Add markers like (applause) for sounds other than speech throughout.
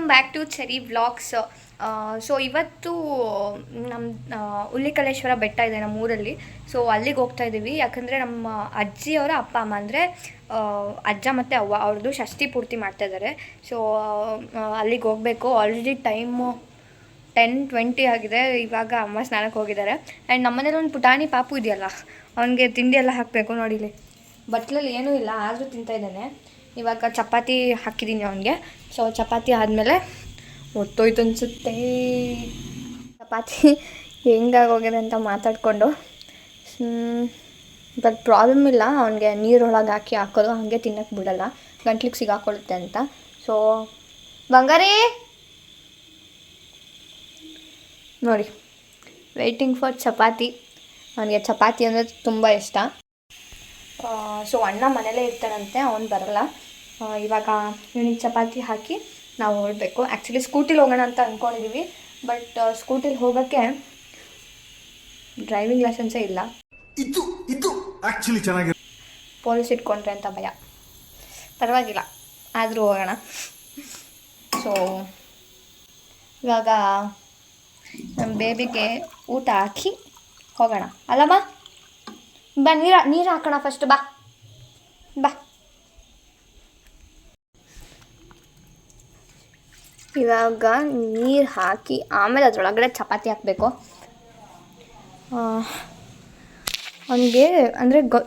Welcome back to cherry vlogs so ಇವತ್ತು ನಮ್ಮ ಹುಲ್ಲಿಕಲೇಶ್ವರ ಬೆಟ್ಟ ಇದೆ ನಮ್ಮ ಊರಲ್ಲಿ. ಸೊ ಅಲ್ಲಿಗೆ ಹೋಗ್ತಾ ಇದ್ದೀವಿ ಯಾಕಂದರೆ ನಮ್ಮ ಅಜ್ಜಿಯವರ ಅಪ್ಪ ಅಮ್ಮ ಅಂದರೆ ಅಜ್ಜ ಮತ್ತು ಅವ್ವ, ಅವ್ರದ್ದು ಷಷ್ಠಿ ಪೂರ್ತಿ ಮಾಡ್ತಾ ಇದ್ದಾರೆ ಸೊ ಅಲ್ಲಿಗೆ ಹೋಗಬೇಕು. ಆಲ್ರೆಡಿ ಟೈಮು ಟೆನ್ ಟ್ವೆಂಟಿ ಆಗಿದೆ. ಇವಾಗ ಅಮ್ಮ ಸ್ನಾನಕ್ಕೆ ಹೋಗಿದ್ದಾರೆ ಆ್ಯಂಡ್ ನಮ್ಮನೇಲಿ ಒಂದು ಪುಟಾಣಿ ಪಾಪು ಇದೆಯಲ್ಲ, ಅವನಿಗೆ ತಿಂಡಿ ಎಲ್ಲ ಹಾಕಬೇಕು ನೋಡಿಲಿ ಬಟ್ಲಲ್ಲಿ ಏನೂ ಇಲ್ಲ, ಆದರೂ ತಿಂತಾ ಇದ್ದಾನೆ. ಇವಾಗ ಚಪಾತಿ ಹಾಕಿದ್ದೀನಿ ಅವನಿಗೆ. ಸೊ ಚಪಾತಿ ಆದಮೇಲೆ ಒತ್ತೋಯ್ತು ಅನಿಸುತ್ತೆ. ಚಪಾತಿ ಹೆಂಗಾಗೋಗಿದೆ ಅಂತ ಮಾತಾಡಿಕೊಂಡು. ಬಟ್ ಪ್ರಾಬ್ಲಮ್ ಇಲ್ಲ. ಅವನಿಗೆ ನೀರೊಳಗೆ ಹಾಕಿ ಹಾಕೋದು, ಹಾಗೆ ತಿನ್ನಕ್ಕೆ ಬಿಡಲ್ಲ. ಗಂಟ್ಲಿಗೆ ಸಿಗಾಕೊಳ್ಳುತ್ತೆ ಅಂತ. ಸೊ ಬಂಗಾರಿ! ನೋಡಿ ವೆಯ್ಟಿಂಗ್ ಫಾರ್ ಚಪಾತಿ. ಅವನಿಗೆ ಚಪಾತಿ ಅಂದರೆ ತುಂಬ ಇಷ್ಟ. ಸೊ ಅಣ್ಣ ಮನೇಲೇ ಇರ್ತಾನಂತೆ ಅವನು ಬರಲ್ಲ. ಇವಾಗ ಇವನಿಗೆ ಚಪಾತಿ ಹಾಕಿ ನಾವು ಹೊರಡಬೇಕು ಆ್ಯಕ್ಚುಲಿ ಸ್ಕೂಟಿಲಿ ಹೋಗೋಣ ಅಂತ ಅಂದ್ಕೊಂಡಿದ್ದೀವಿ ಬಟ್ ಸ್ಕೂಟಿಲಿ ಹೋಗೋಕ್ಕೆ ಡ್ರೈವಿಂಗ್ ಲೈಸೆನ್ಸೇ ಇಲ್ಲ. ಇದು ಇದು ಆ್ಯಕ್ಚುಲಿ ಚೆನ್ನಾಗಿ ಪೊಲೀಸ್ ಇಟ್ಕೊಂಡ್ರೆ ಅಂತ ಭಯ. ಪರವಾಗಿಲ್ಲ ಆದರೂ ಹೋಗೋಣ. ಸೊ ಇವಾಗ ನಮ್ಮ ಬೇಬಿಗೆ ಊಟ ಹಾಕಿ ಹೋಗೋಣ. ಅಲ್ಲ ಬಾ ಬಾ ನೀರು ನೀರು ಹಾಕೋಣ ಫಸ್ಟ್ ಬಾ. ಬಾ. ಇವಾಗ ನೀರು ಹಾಕಿ ಆಮೇಲೆ ಅದರೊಳಗಡೆ ಚಪಾತಿ ಹಾಕಬೇಕು. ಅವನಿಗೆ ಅಂದರೆ ಗೊ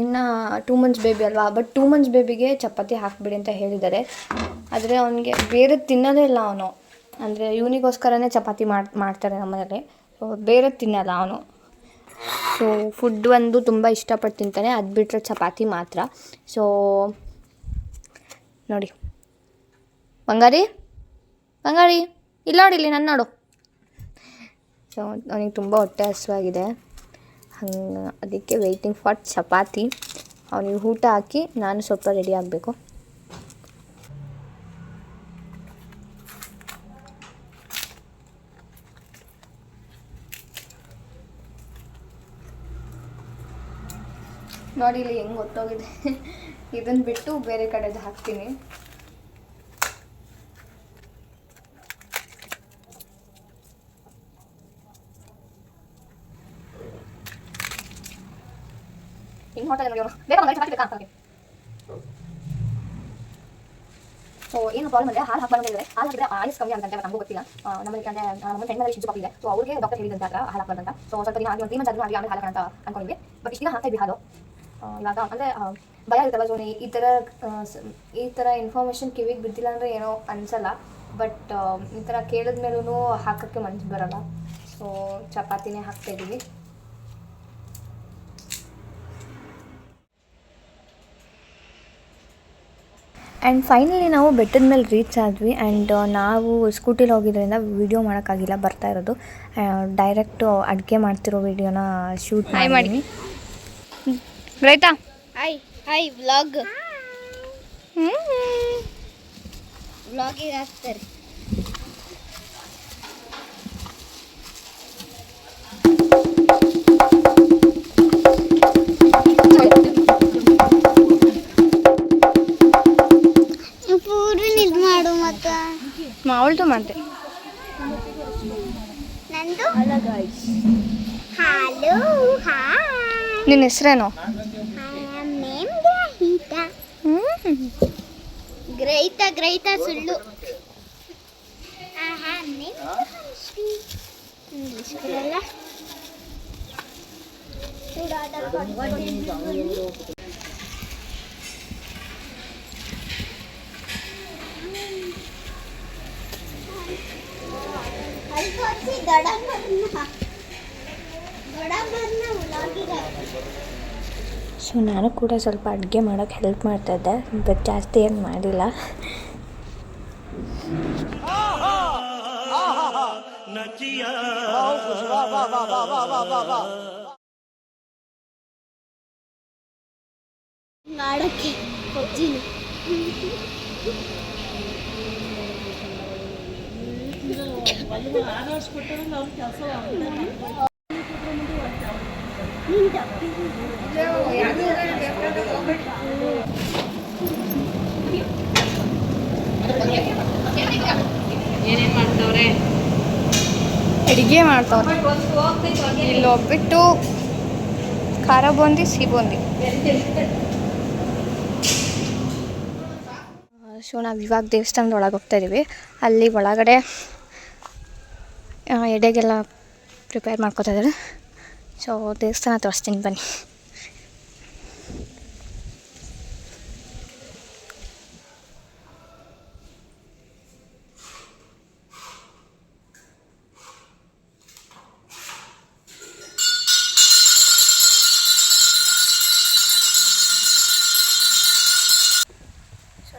ಇನ್ನು ಟೂ ಮಂತ್ಸ್ ಬೇಬಿ ಅಲ್ವಾ ಬಟ್ ಟೂ ಮಂತ್ಸ್ ಬೇಬಿಗೆ ಚಪಾತಿ ಹಾಕಿಬಿಡಿ ಅಂತ ಹೇಳಿದ್ದಾರೆ. ಆದರೆ ಅವನಿಗೆ ಬೇರೆ ತಿನ್ನೋದೇ ಇಲ್ಲ ಅವನು. ಅಂದರೆ ಇವನಿಗೋಸ್ಕರನೇ ಚಪಾತಿ ಮಾಡಿ, ಮಾಡ್ತಾರೆ ನಮ್ಮನೇಲಿ ಸೊ ಬೇರೆ ತಿನ್ನಲ್ಲ ಅವನು. ಸೊ ಫುಡ್ ಒಂದು ತುಂಬ ಇಷ್ಟಪಟ್ಟು ತಿಂತಾನೆ, ಅದು ಬಿಟ್ಟರೆ ಚಪಾತಿ ಮಾತ್ರ. ಸೊ ನೋಡಿ. ಬಂಗಾರಿ? ಬಂಗಾರಿ ಇಲ್ಲ ನೋಡಿ ಇಲ್ಲಿ ನನ್ನ ನೋಡು. ಸೊ ಅವನಿಗೆ ತುಂಬ ಹೊಟ್ಟೆ ಹಸುವಾಗಿದೆ. ಹಂಗೆ ಅದಕ್ಕೆ ವೆಯ್ಟಿಂಗ್ ಫಾರ್ ಚಪಾತಿ. ಅವನಿಗೆ ಊಟ ಹಾಕಿ ನಾನು ಸ್ವಲ್ಪ ರೆಡಿ ಆಗಬೇಕು. ನೋಡಿ ಇಲ್ಲಿ ಹೆಂಗೆ ಗೊತ್ತೋಗಿದೆ ಇದನ್ನು ಬಿಟ್ಟು ಬೇರೆ ಕಡೆದು ಹಾಕ್ತೀನಿ. ಅಂತ ಸೊ ಏನು ಪ್ರಾಬ್ಲಮ್ ಅಂದರೆ ಹಾಲು ಹಾಕ್ಬಾರ್ದು ಹೇಳಿದ್ರೆ ಹಾಲು ಹಾಕಿದ್ರೆ ಆಯಸ್ ಕಮ್ಮಿ ಅಂತಂತೆ ನಮಗೂ ಗೊತ್ತಿಲ್ಲ. ಆ, ನಮ್ಮಲ್ಲಿ ಅಂದರೆ ನಮ್ಮ ಮೇಲೆ ಶಿಶು ಸೊ ಅವ್ರಿಗೆ ಡಾಕ್ಟರ್ ಹೇಳಿದಂತ ಹಾಲು ಹಾಕ್ಬಾರ್ದಂತ ಸೊ ಸ್ವಲ್ಪ ದಿನ ಆಗಿ ಒಂದು ಆಗಿ ಅಂತ ಅನ್ಕೊಂಡಿದ್ವಿ. ಬಟ್ ಇಷ್ಟು ಹಾಕ್ತಾ ಹಾಲು. ಆ, ಇವಾಗ ಅಂದರೆ ಭಯ ಇರುತ್ತಲ್ಲ ಸೊ ಈ ಥರ ಆ, ಈ ಥರ ಇನ್ಫಾರ್ಮೇಷನ್ ಕಿವಿಗೆ ಬಿದ್ದಿಲ್ಲ ಅಂದರೆ ಏನೋ ಅನಿಸಲ್ಲ. ಬಟ್ ಈ ಥರ ಕೇಳಿದ್ಮೇಲೂ ಹಾಕೋಕ್ಕೆ ಮನ್ಸು ಬರಲ್ಲ. ಸೊ ಚಪಾತಿನೇ ಹಾಕ್ತಾ ಇದ್ದೀವಿ. ಆ್ಯಂಡ್ ಫೈನಲಿ ನಾವು ಬೆಟ್ಟದ ಮೇಲೆ ರೀಚ್ ಆದ್ವಿ ಆ್ಯಂಡ್ ನಾವು ಸ್ಕೂಟಿಲಿ ಹೋಗಿದ್ದರಿಂದ ವೀಡಿಯೋ ಮಾಡೋಕ್ಕಾಗಿಲ್ಲ ಬರ್ತಾ ಇರೋದು. ಡೈರೆಕ್ಟು ಅಡುಗೆ ಮಾಡ್ತಿರೋ ವಿಡಿಯೋನ ಶೂಟ್ ಮಾಡಿ. ರೈತಾ? ಹಾಯ್ ಹಾಯ್ ವ್ಲಾಗ್ ವ್ಲಾಗಿಗೆ ಹಾಕ್ತಾರೆ? ಅವಳ್ದು ಮಾಡಿದೆ ನಿನ್ನ ಹೆಸರೇನು? ಗ್ರಹೀತ. ಗ್ರಹಿತ ಸುಳ್ಳು. ಇಂಗ್ಲಿಷ್ ಬರಲ್ಲ ಅಲ್ಕೊಚ್ಚಿ ದೊಡ್ಡಮ್ಮನ್ನ ದೊಡ್ಡಮ್ಮನ್ನ ವ್ಲಾಗಿಗೆ ಸೊ ನಾನು ಕೂಡ ಸ್ವಲ್ಪ ಅಡುಗೆ ಮಾಡೋಕ್ಕೆ ಹೆಲ್ಪ್ ಮಾಡ್ತಾ ಇದ್ದೆ ಬಟ್ ಜಾಸ್ತಿ ಏನು ಮಾಡಿಲ್ಲ ಮಾಡಕ್ಕೆ ಏನೇನು ಮಾಡ್ತವ್ರೆ? ಅಡಿಗೆ ಮಾಡ್ತವ್ರೆ. ಇಲ್ಲಿ ಒಬ್ಬಿಟ್ಟು ಖಾರ ಬೂಂದಿ, ಸಿಹಿ ಬೂಂದಿ. ಸೊ ನಾವು ಇವಾಗ ದೇವಸ್ಥಾನದ ಒಳಗೆ ಹೋಗ್ತಾ ಇದ್ದೀವಿ ಅಲ್ಲಿ ಒಳಗಡೆ ಎಡೆಗೆಲ್ಲ ಪ್ರಿಪೇರ್ ಮಾಡ್ಕೋತಾ ಇದ್ದಾರೆ ಸೊ ದೇವಸ್ಥಾನ ತೋರಿಸ್ತೀನಿ ಬನ್ನಿ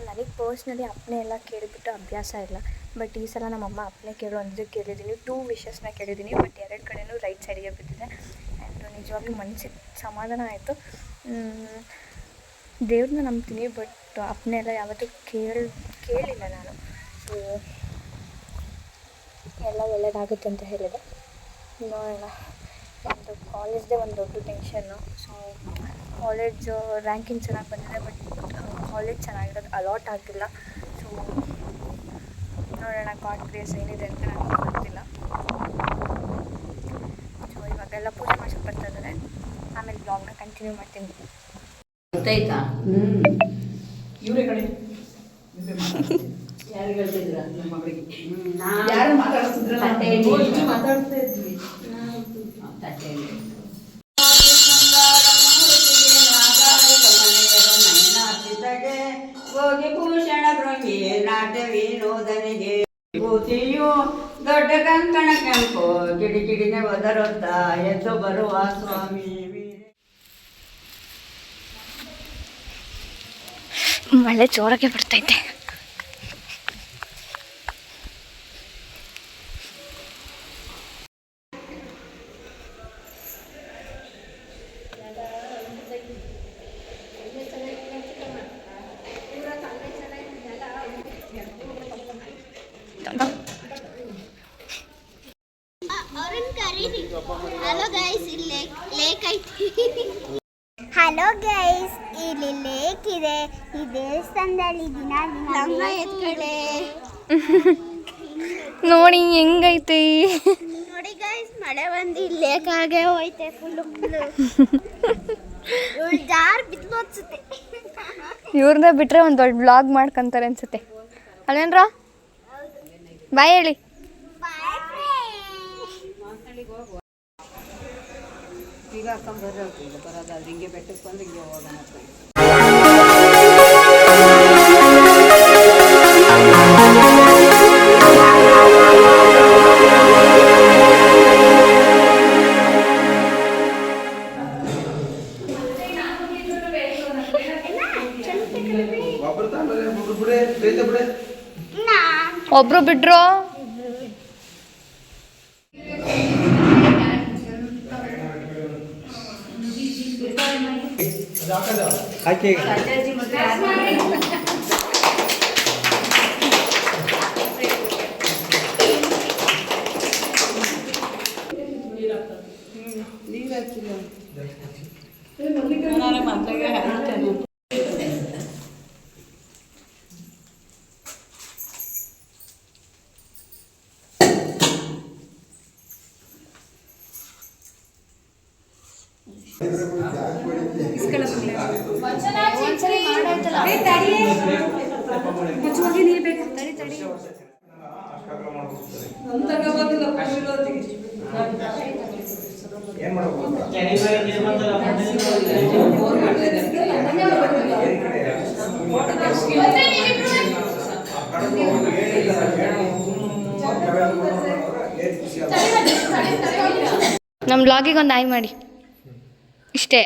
ನನಗೆ ಪರ್ಸ್ನಲಿ ಅಪ್ಪನೇ ಎಲ್ಲ ಕೇಳಿಬಿಟ್ಟು ಅಭ್ಯಾಸ ಇಲ್ಲ ಬಟ್ ಈ ಸಲ ನಮ್ಮಮ್ಮ ಅಪ್ಪನೇ ಕೇಳು ಅಂದರೆ ಕೇಳಿದ್ದೀನಿ ಟೂ ವಿಷಸ್ನ ಕೇಳಿದ್ದೀನಿ ಬಟ್ ಎರಡು ಕಡೆಯೂ ರೈಟ್ ಸೈಡಿಗೆ ಬಿದ್ದಿದೆ ನಿಜವಾಗ್ಲೂ ಮನಸ್ಸಿಗೆ ಸಮಾಧಾನ ಆಯಿತು. ದೇವ್ರನ್ನ ನಂಬ್ತೀನಿ, ಬಟ್ ಅಪ್ಪನೆ ಎಲ್ಲ ಯಾವತ್ತೂ ಕೇಳಿ, ಕೇಳಿಲ್ಲ ನಾನು. ಸೊ ಎಲ್ಲ ಒಳ್ಳೇದಾಗುತ್ತೆ ಅಂತ ಹೇಳಿದೆ. ನೋಡೋಣ. ಒಂದು ಕಾಲೇಜ್ದೇ ಒಂದು ದೊಡ್ಡ ಟೆನ್ಷನ್ನು ಸೊ ಕಾಲೇಜು ರ್ಯಾಂಕಿಂಗ್ ಚೆನ್ನಾಗಿ ಬಂದಿದೆ, ಬಟ್ ಕಾಲೇಜ್ ಚೆನ್ನಾಗಿರೋದು ಅಲಾಟ್ ಆಗಿಲ್ಲ. ಸೊ ನೋಡೋಣ ಗಾಡ್ ಗ್ರೇಸ್ ಏನಿದೆ ಅಂತ ನನಗೆ ಗೊತ್ತಿಲ್ಲ. ಇವಾಗೆಲ್ಲ ಪೂಜೆ ಮಾಡ್ಸಕ್ಕೆ ಬರ್ತಾ ಇದ್ದಾರೆ ಆಮೇಲೆ ಬ್ಲಾಗ್ನ ಕಂಟಿನ್ಯೂ ಮಾಡ್ತೀನಿ. ಗೊತ್ತಾಯ್ತಾ? ಇವರೇ ಕಡೆ ಯಾರು ಹೇಳ್ತಿದ್ರ? ನಮ್ಮ ಮಗಳಿಗೆ ಯಾರು ಮಾತಾಡ್ತಿದ್ರಲ್ಲ? ಮಾತಾಡ್ತಾ ಇದ್ವಿ. ಹೋಗಿ ಭೂಷಣ ಭೃಂಗಿ ನಾಟ್ಯ ವಿನೋದನಿಗೆ ಭೂತಿಯು ದೊಡ್ಡ ಕಂಕಣ ಕೆಂಪು ಕಿಡಿ ಕಿಡಿನೆ ಒದರುತ್ತ ಎದ್ದು ಬರುವ ಸ್ವಾಮಿ ಮಳೆ ಜೋರಾಗೆ ಬರ್ತೈತೆ ಹಲೋ ಗೈಸ್ ಇಲ್ಲಿ ಲೇಕ್ ಐತಿ. ಹಲೋ ಗೈಸ್ ಇಲ್ಲಿ ಲೇಕ್ ಇದೆ. ಈ ದೇವಸ್ಥಾನದಲ್ಲಿ ದಿನ ದಿನ ಎತ್ಕಡೆ (laughs) ನೋಡಿ ಹೆಂಗೈತೆ. ನೋಡಿ ಗೈಸ್ ಮಳೆ ಬಂದು ಲೇಕ್ ಆಗೇ ಹೋಯ್ತೆ ಫುಲ್ಲು ಇವಳು ಜಾರ್ ಬಿದ್ದು ಅನ್ಸುತ್ತೆ ಇವ್ರನ್ನ ಬಿಟ್ಟರೆ ಒಂದು ದೊಡ್ಡ ಬ್ಲಾಗ್ ಮಾಡ್ಕೊಂತಾರೆ ಅನ್ಸುತ್ತೆ. ಅಲ್ಲೇನ್ರ? ಬಾಯ್ ಹೇಳಿ ಬಾಯ್ ಈಗ ಹಾಕೊಂಡ್ ಬರೋದು ಬರೋದಾದ್ರೆ ಹಿಂಗೆ ಬೆಟ್ಟಕ್ಕೆ ಬಂದು ಹಿಂಗೆ ಹೋಗೋಣ ಅಂತ. ಒಬ್ರು ಬಿಡ್ರು ನೀರು ಹಚ್ಚಿಲ್ಲ ನಾನು ಹಚ್ತೇನೆ. ನಮ್ಮ ಬ್ಲಾಗಿಗೆ ಒಂದು ಆಯ್ ಮಾಡಿ. ಇಷ್ಟೇ.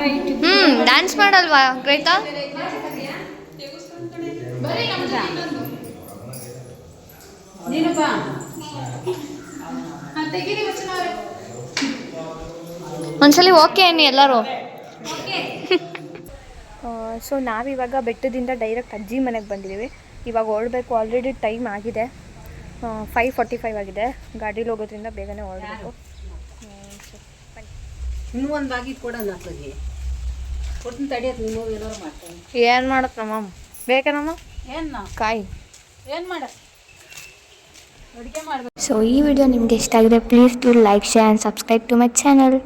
ಹ್ಞೂ ಡ್ಯಾನ್ಸ್ ಮಾಡಲ್ವಾ ಗ್ರೇತಾ ಒಂದ್ಸಲಿ ಓಕೆ ಅನ್ನಿ ಎಲ್ಲರೂ. ಸೊ (laughs) ನಾವಿವಾಗ ಬೆಟ್ಟದಿಂದ ಡೈರೆಕ್ಟ್ ಅಜ್ಜಿ ಮನೆಗೆ ಬಂದಿದ್ದೀವಿ. ಇವಾಗ ಹೊರಡಬೇಕು ಆಲ್ರೆಡಿ ಟೈಮ್ ಆಗಿದೆ. ಫೈವ್ ಫಾರ್ಟಿ ಫೈವ್ ಆಗಿದೆ. ಗಾಡೀಲಿ ಹೋಗೋದ್ರಿಂದ ಬೇಗನೆ ಹೊರಡಬೇಕು. ಇನ್ನೂ ಒಂದು ಬಾಗಿ ಕೊಡೋಣ ಏನು ಮಾಡತ್ ನಮ್ಮ ಬೇಕೇನಮ್ಮ? ಏನು? ಕಾಯಿ. ಏನು ಮಾಡ? ಸೊ ಈ ವಿಡಿಯೋ ನಿಮಗೆ ಇಷ್ಟ ಆಗಿದೆ please to like share and subscribe to my channel